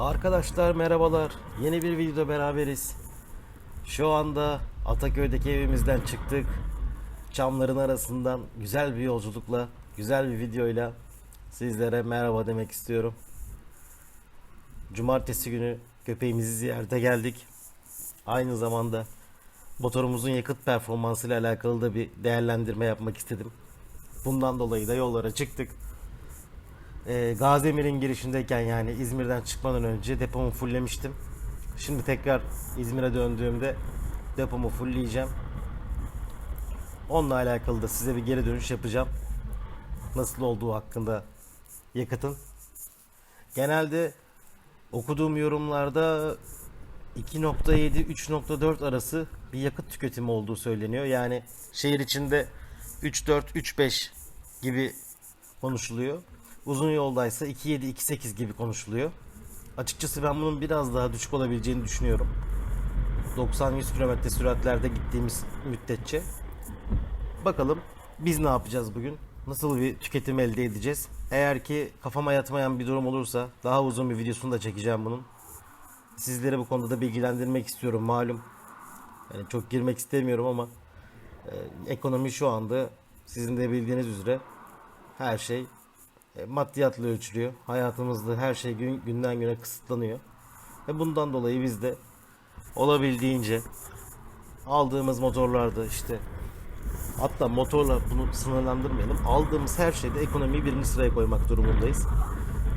Arkadaşlar merhabalar. Yeni bir videoda beraberiz. Şu anda Ataköy'deki evimizden çıktık. Çamların arasından güzel bir yolculukla, güzel bir videoyla sizlere merhaba demek istiyorum. Cumartesi günü köpeğimizi ziyarete geldik. Aynı zamanda motorumuzun yakıt performansıyla alakalı da bir değerlendirme yapmak istedim. Bundan dolayı da yollara çıktık. Ee, Gaziemir'in girişindeyken yani İzmir'den çıkmadan önce depomu fulllemiştim. Şimdi tekrar İzmir'e döndüğümde depomu fullleyeceğim. Onunla alakalı da size bir geri dönüş yapacağım. Nasıl olduğu hakkında yakıtın. Genelde okuduğum yorumlarda 2.7-3.4 arası bir yakıt tüketimi olduğu söyleniyor. Yani şehir içinde 3.4-3.5 gibi konuşuluyor. Uzun yoldaysa 2.7-2.8 gibi konuşuluyor. Açıkçası ben bunun biraz daha düşük olabileceğini düşünüyorum. 90-100 km süratlerde gittiğimiz müddetçe. Bakalım biz ne yapacağız bugün? Nasıl bir tüketim elde edeceğiz? Eğer ki kafama yatmayan bir durum olursa daha uzun bir videosunu da çekeceğim bunun. Sizleri bu konuda da bilgilendirmek istiyorum malum. Yani çok girmek istemiyorum ama e, ekonomi şu anda sizin de bildiğiniz üzere her şey maddiyatla ölçülüyor. Hayatımızda her şey gün, günden güne kısıtlanıyor. Ve bundan dolayı biz de olabildiğince aldığımız motorlarda işte hatta motorla bunu sınırlandırmayalım. Aldığımız her şeyde ekonomiyi birinci sıraya koymak durumundayız.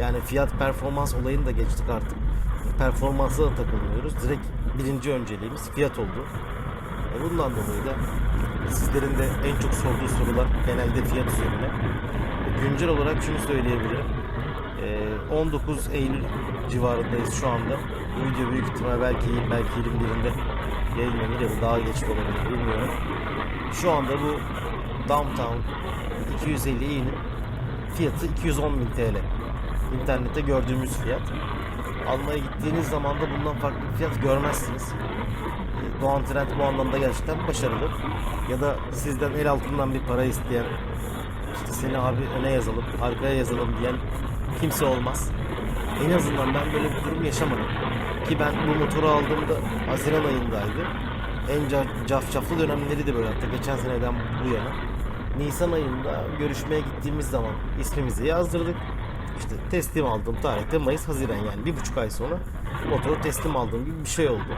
Yani fiyat performans olayını da geçtik artık. Performansa da takılmıyoruz. Direkt birinci önceliğimiz fiyat oldu. E bundan dolayı da sizlerin de en çok sorduğu sorular genelde fiyat üzerine. Güncel olarak şunu söyleyebilirim. E, 19 Eylül civarındayız şu anda. Bu video büyük ihtimal belki belki 21'inde yayınlanır ya da daha geç olabilir bilmiyorum. Şu anda bu Downtown 250i'nin fiyatı 210.000 TL. İnternette gördüğümüz fiyat. Almaya gittiğiniz zaman da bundan farklı bir fiyat görmezsiniz. E, Doğan Trend bu anlamda gerçekten başarılı. Ya da sizden el altından bir para isteyen, seni abi öne yazalım, arkaya yazalım diyen kimse olmaz. En azından ben böyle bir durum yaşamadım. Ki ben bu motoru aldığımda Haziran ayındaydı. En ca- cafcaflı dönemleri de böyle hatta geçen seneden bu yana. Nisan ayında görüşmeye gittiğimiz zaman ismimizi yazdırdık. İşte teslim aldığım tarihte Mayıs Haziran yani bir buçuk ay sonra motoru teslim aldığım gibi bir şey oldu.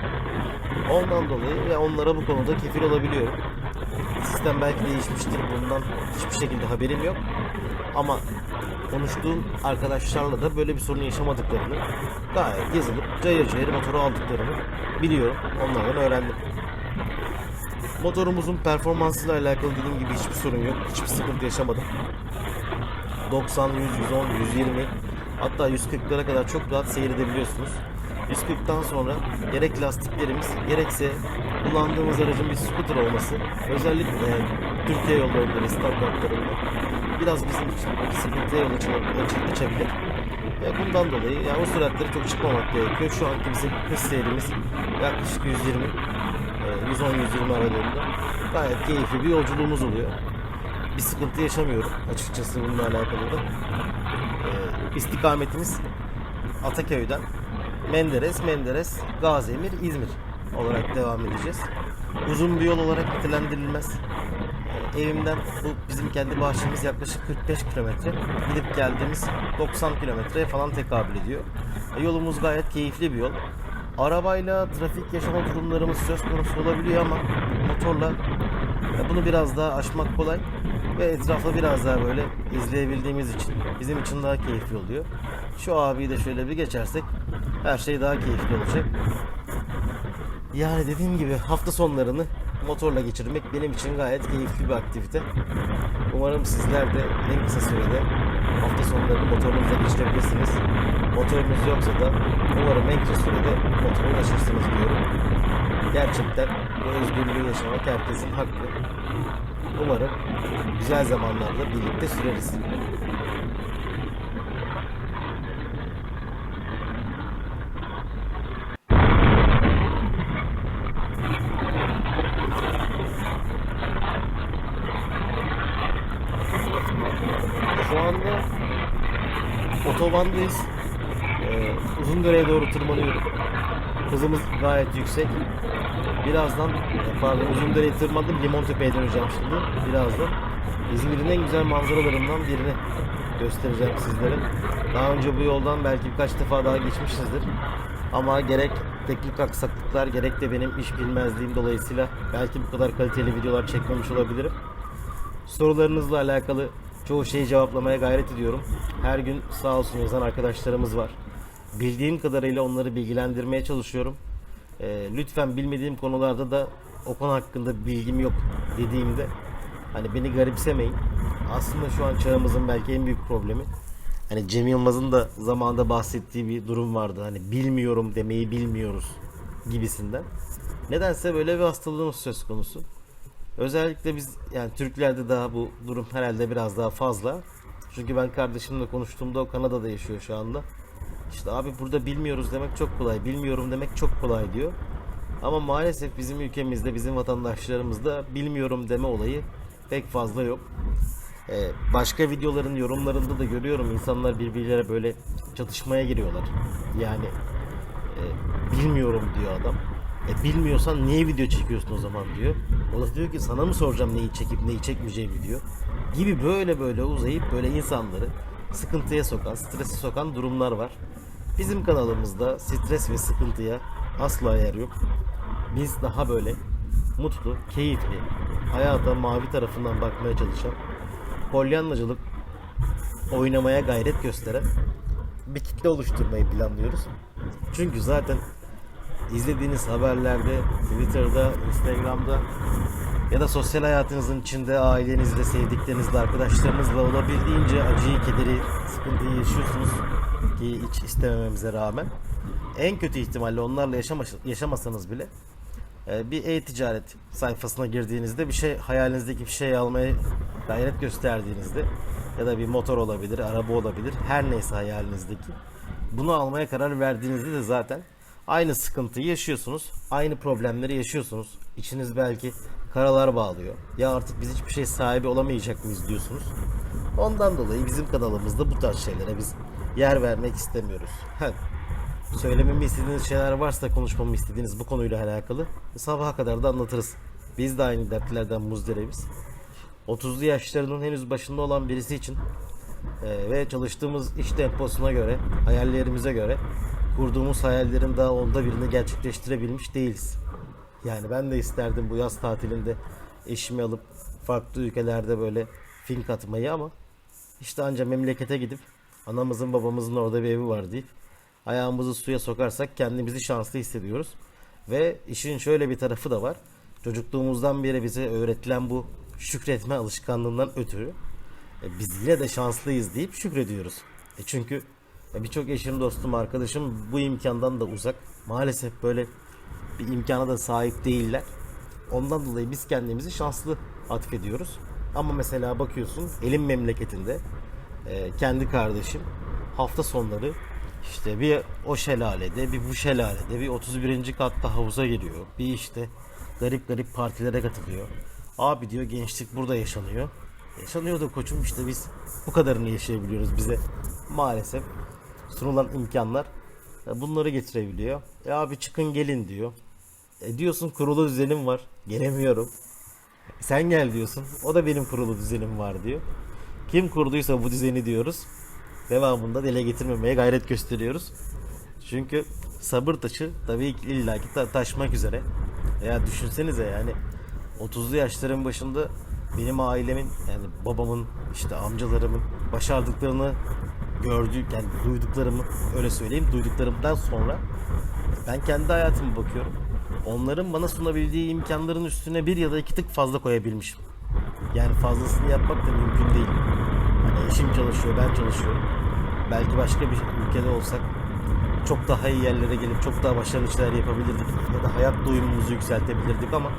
Ondan dolayı ve onlara bu konuda kefil olabiliyorum. Sistem belki değişmiştir bundan hiçbir şekilde haberim yok. Ama konuştuğum arkadaşlarla da böyle bir sorun yaşamadıklarını gayet yazılıp cayır cayır motoru aldıklarını biliyorum. Onlardan öğrendim. Motorumuzun performansıyla alakalı dediğim gibi hiçbir sorun yok. Hiçbir sıkıntı yaşamadım. 90, 100, 110, 120 hatta 140'lara kadar çok rahat seyredebiliyorsunuz. 140'tan sonra gerek lastiklerimiz gerekse kullandığımız aracın bir scooter olması özellikle e, Türkiye yollarında ve standartlarında biraz bizim için sıkıntıya yol açabilir. E, bundan dolayı yani o süratlere çok çıkmamak gerekiyor. Şu anki bizim hız seyrimiz yaklaşık 120 e, 110-120 aralığında gayet keyifli bir yolculuğumuz oluyor. Bir sıkıntı yaşamıyorum açıkçası bununla alakalı da. E, istikametimiz Ataköy'den Menderes, Menderes, Gaziemir, İzmir olarak devam edeceğiz. Uzun bir yol olarak nitelendirilmez. Evimden bu bizim kendi bahçemiz yaklaşık 45 kilometre. Gidip geldiğimiz 90 kilometreye falan tekabül ediyor. E, Yolumuz gayet keyifli bir yol. Arabayla trafik yaşama durumlarımız söz konusu olabiliyor ama motorla e, bunu biraz daha aşmak kolay ve etrafı biraz daha böyle izleyebildiğimiz için bizim için daha keyifli oluyor. Şu abiyi de şöyle bir geçersek her şey daha keyifli olacak. Yani dediğim gibi hafta sonlarını motorla geçirmek benim için gayet keyifli bir aktivite. Umarım sizler de en kısa sürede hafta sonlarını motorunuzla geçirebilirsiniz. Motorunuz yoksa da umarım en kısa sürede motora ulaşırsınız diyorum. Gerçekten bu özgürlüğü yaşamak herkesin hakkı. Umarım güzel zamanlarda birlikte süreriz. Şu anda otobandayız. Ee, uzun dereye doğru tırmanıyorum. Hızımız gayet yüksek. Birazdan, pardon uzun dereyi tırmandım. Limontepe'ye döneceğim şimdi. Birazdan. İzmir'in en güzel manzaralarından birini göstereceğim sizlere. Daha önce bu yoldan belki birkaç defa daha geçmişizdir. Ama gerek teknik aksaklıklar gerek de benim iş bilmezliğim dolayısıyla belki bu kadar kaliteli videolar çekmemiş olabilirim. Sorularınızla alakalı çoğu şeyi cevaplamaya gayret ediyorum. Her gün sağ olsun yazan arkadaşlarımız var. Bildiğim kadarıyla onları bilgilendirmeye çalışıyorum. Ee, lütfen bilmediğim konularda da o konu hakkında bilgim yok dediğimde hani beni garipsemeyin. Aslında şu an çağımızın belki en büyük problemi hani Cem Yılmaz'ın da zamanında bahsettiği bir durum vardı. Hani bilmiyorum demeyi bilmiyoruz gibisinden. Nedense böyle bir hastalığımız söz konusu. Özellikle biz yani Türklerde daha bu durum herhalde biraz daha fazla. Çünkü ben kardeşimle konuştuğumda o Kanada'da yaşıyor şu anda. İşte abi burada bilmiyoruz demek çok kolay, bilmiyorum demek çok kolay diyor. Ama maalesef bizim ülkemizde, bizim vatandaşlarımızda bilmiyorum deme olayı pek fazla yok. Ee, başka videoların yorumlarında da görüyorum insanlar birbirleriyle böyle çatışmaya giriyorlar. Yani e, bilmiyorum diyor adam. E bilmiyorsan niye video çekiyorsun o zaman diyor. O da diyor ki sana mı soracağım neyi çekip neyi çekmeyeceğimi diyor. Gibi böyle böyle uzayıp böyle insanları sıkıntıya sokan, strese sokan durumlar var. Bizim kanalımızda stres ve sıkıntıya asla yer yok. Biz daha böyle mutlu, keyifli, hayata mavi tarafından bakmaya çalışan, polyanlacılık oynamaya gayret gösteren bir kitle oluşturmayı planlıyoruz. Çünkü zaten izlediğiniz haberlerde, Twitter'da, Instagram'da ya da sosyal hayatınızın içinde ailenizle, sevdiklerinizle, arkadaşlarınızla olabildiğince acıyı, kederi, sıkıntıyı yaşıyorsunuz ki hiç istemememize rağmen. En kötü ihtimalle onlarla yaşamas- yaşamasanız bile e, bir e-ticaret sayfasına girdiğinizde bir şey hayalinizdeki bir şey almaya gayret gösterdiğinizde ya da bir motor olabilir, araba olabilir, her neyse hayalinizdeki bunu almaya karar verdiğinizde de zaten aynı sıkıntıyı yaşıyorsunuz. Aynı problemleri yaşıyorsunuz. İçiniz belki karalar bağlıyor. Ya artık biz hiçbir şey sahibi olamayacak mıyız diyorsunuz. Ondan dolayı bizim kanalımızda bu tarz şeylere biz yer vermek istemiyoruz. Söylememi istediğiniz şeyler varsa konuşmamı istediğiniz bu konuyla alakalı sabaha kadar da anlatırız. Biz de aynı dertlerden muzdaribiz. 30'lu yaşlarının henüz başında olan birisi için e, ve çalıştığımız iş temposuna göre, hayallerimize göre kurduğumuz hayallerin daha onda birini gerçekleştirebilmiş değiliz. Yani ben de isterdim bu yaz tatilinde eşimi alıp farklı ülkelerde böyle fink atmayı ama işte anca memlekete gidip anamızın babamızın orada bir evi var deyip ayağımızı suya sokarsak kendimizi şanslı hissediyoruz. Ve işin şöyle bir tarafı da var. Çocukluğumuzdan beri bize öğretilen bu şükretme alışkanlığından ötürü e, biz yine de şanslıyız deyip şükrediyoruz. E çünkü e, birçok eşim, dostum, arkadaşım bu imkandan da uzak. Maalesef böyle bir imkana da sahip değiller. Ondan dolayı biz kendimizi şanslı atfediyoruz. Ama mesela bakıyorsun elim memleketinde e, kendi kardeşim hafta sonları işte bir o şelalede bir bu şelalede bir 31. katta havuza giriyor. Bir işte garip garip partilere katılıyor. Abi diyor gençlik burada yaşanıyor. Yaşanıyor da koçum işte biz bu kadarını yaşayabiliyoruz bize. Maalesef sunulan imkanlar e, bunları getirebiliyor. E abi çıkın gelin diyor. E diyorsun kurulu düzenim var. Gelemiyorum. Sen gel diyorsun. O da benim kurulu düzenim var diyor. Kim kurduysa bu düzeni diyoruz. Devamında dile getirmemeye gayret gösteriyoruz. Çünkü sabır taşı tabii ki illaki ta- taşmak üzere. Ya düşünsenize yani 30'lu yaşların başında benim ailemin yani babamın işte amcalarımın başardıklarını gördük yani duyduklarımı öyle söyleyeyim duyduklarımdan sonra ben kendi hayatıma bakıyorum. Onların bana sunabildiği imkanların üstüne bir ya da iki tık fazla koyabilmişim. Yani fazlasını yapmak da mümkün değil. Hani eşim çalışıyor, ben çalışıyorum. Belki başka bir ülkede olsak çok daha iyi yerlere gelip çok daha başarılı işler yapabilirdik ya da hayat doyumumuzu yükseltebilirdik ama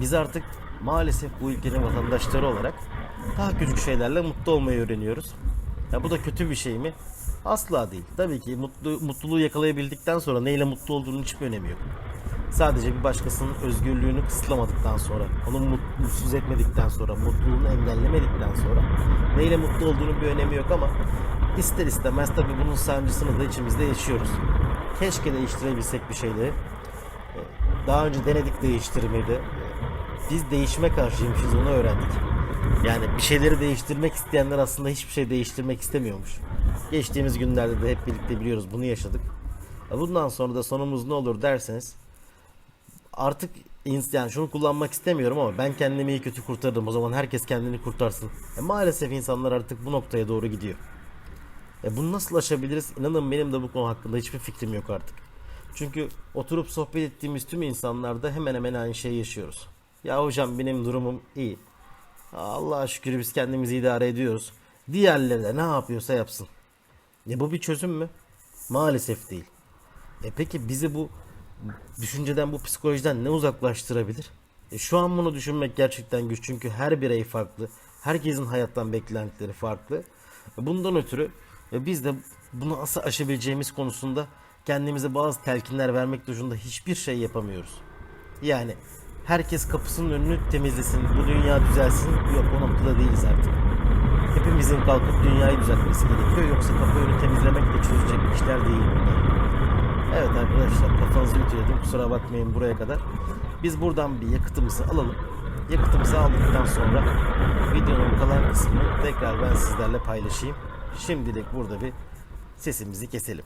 biz artık maalesef bu ülkenin vatandaşları olarak daha küçük şeylerle mutlu olmayı öğreniyoruz. Ya bu da kötü bir şey mi? Asla değil. Tabii ki mutlu, mutluluğu yakalayabildikten sonra neyle mutlu olduğunun hiçbir önemi yok. Sadece bir başkasının özgürlüğünü kısıtlamadıktan sonra, onu mut- mutsuz etmedikten sonra, mutluluğunu engellemedikten sonra neyle mutlu olduğunun bir önemi yok ama ister istemez tabii bunun sancısını da içimizde yaşıyoruz. Keşke değiştirebilsek bir şeyleri. Ee, Daha önce denedik değiştirmeyi de. Ee, Biz değişime karşıymışız onu öğrendik. Yani bir şeyleri değiştirmek isteyenler aslında hiçbir şey değiştirmek istemiyormuş. Geçtiğimiz günlerde de hep birlikte biliyoruz bunu yaşadık. Bundan sonra da sonumuz ne olur derseniz artık yani şunu kullanmak istemiyorum ama ben kendimi iyi kötü kurtardım. O zaman herkes kendini kurtarsın. E maalesef insanlar artık bu noktaya doğru gidiyor. E bunu nasıl aşabiliriz? İnanın benim de bu konu hakkında hiçbir fikrim yok artık. Çünkü oturup sohbet ettiğimiz tüm insanlarda hemen hemen aynı şeyi yaşıyoruz. Ya hocam benim durumum iyi. Allah'a şükür biz kendimizi idare ediyoruz. Diğerleri de ne yapıyorsa yapsın. E bu bir çözüm mü? Maalesef değil. E peki bizi bu düşünceden, bu psikolojiden ne uzaklaştırabilir? E şu an bunu düşünmek gerçekten güç çünkü her birey farklı. Herkesin hayattan beklentileri farklı. E Bundan ötürü e, biz de bunu nasıl aşabileceğimiz konusunda kendimize bazı telkinler vermek dışında hiçbir şey yapamıyoruz. Yani herkes kapısının önünü temizlesin, bu dünya düzelsin. Yok o noktada değiliz artık. Hepimizin kalkıp dünyayı düzeltmesi gerekiyor. Yoksa kapı önü temizlemekle çözecek işler değil bunlar. Evet arkadaşlar kafanızı ütüledim kusura bakmayın buraya kadar. Biz buradan bir yakıtımızı alalım. Yakıtımızı aldıktan sonra videonun kalan kısmını tekrar ben sizlerle paylaşayım. Şimdilik burada bir sesimizi keselim.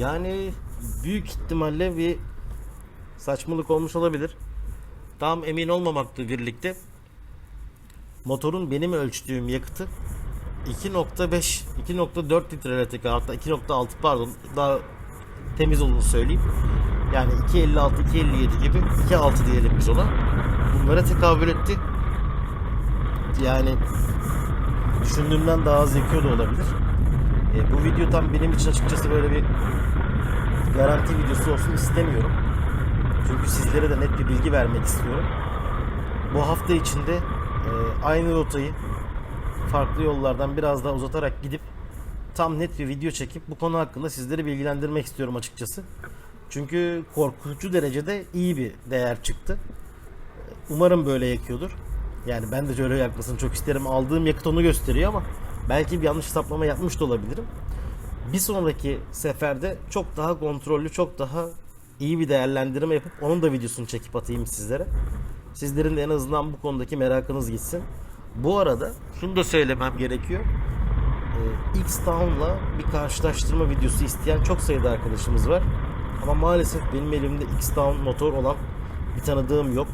Yani büyük ihtimalle bir saçmalık olmuş olabilir. Tam emin olmamakla birlikte motorun benim ölçtüğüm yakıtı 2.5 2.4 litre LTK hatta 2.6 pardon daha temiz olduğunu söyleyeyim. Yani 2.56 2.57 gibi 2.6 diyelim biz ona. Bunlara tekabül etti. Yani düşündüğümden daha az yakıyor da olabilir. E, bu video tam benim için açıkçası böyle bir garanti videosu olsun istemiyorum. Çünkü sizlere de net bir bilgi vermek istiyorum. Bu hafta içinde e, aynı rotayı farklı yollardan biraz daha uzatarak gidip tam net bir video çekip bu konu hakkında sizleri bilgilendirmek istiyorum açıkçası. Çünkü korkutucu derecede iyi bir değer çıktı. Umarım böyle yakıyordur. Yani ben de şöyle yakmasını çok isterim. Aldığım yakıt onu gösteriyor ama belki bir yanlış hesaplama yapmış da olabilirim. Bir sonraki seferde çok daha kontrollü, çok daha iyi bir değerlendirme yapıp onun da videosunu çekip atayım sizlere. Sizlerin de en azından bu konudaki merakınız gitsin. Bu arada şunu da söylemem gerekiyor. Ee, X-Town'la bir karşılaştırma videosu isteyen çok sayıda arkadaşımız var. Ama maalesef benim elimde X-Town motor olan bir tanıdığım yok.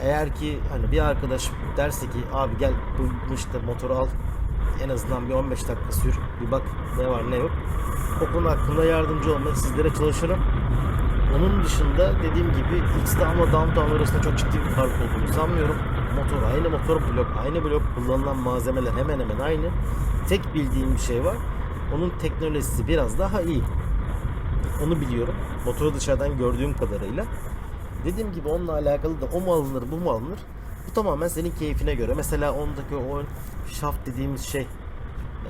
Eğer ki hani bir arkadaş derse ki abi gel bu işte motoru al en azından bir 15 dakika sür bir bak ne var ne yok. O konu hakkında yardımcı olmaya sizlere çalışırım. Onun dışında dediğim gibi X-Town'la Downtown arasında çok ciddi bir fark olduğunu sanmıyorum. Motor aynı motor blok aynı blok kullanılan malzemeler hemen hemen aynı. Tek bildiğim bir şey var. Onun teknolojisi biraz daha iyi. Onu biliyorum. Motoru dışarıdan gördüğüm kadarıyla. Dediğim gibi onunla alakalı da o mu alınır bu mu alınır? Bu tamamen senin keyfine göre. Mesela ondaki o şaft dediğimiz şey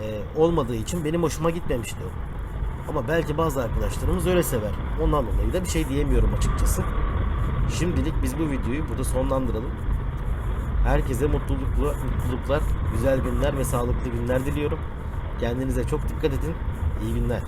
e, olmadığı için benim hoşuma gitmemişti o. Ama belki bazı arkadaşlarımız öyle sever. Ondan dolayı da bir şey diyemiyorum açıkçası. Şimdilik biz bu videoyu burada sonlandıralım. Herkese mutluluklu, mutluluklar, güzel günler ve sağlıklı günler diliyorum. Kendinize çok dikkat edin. İyi günler.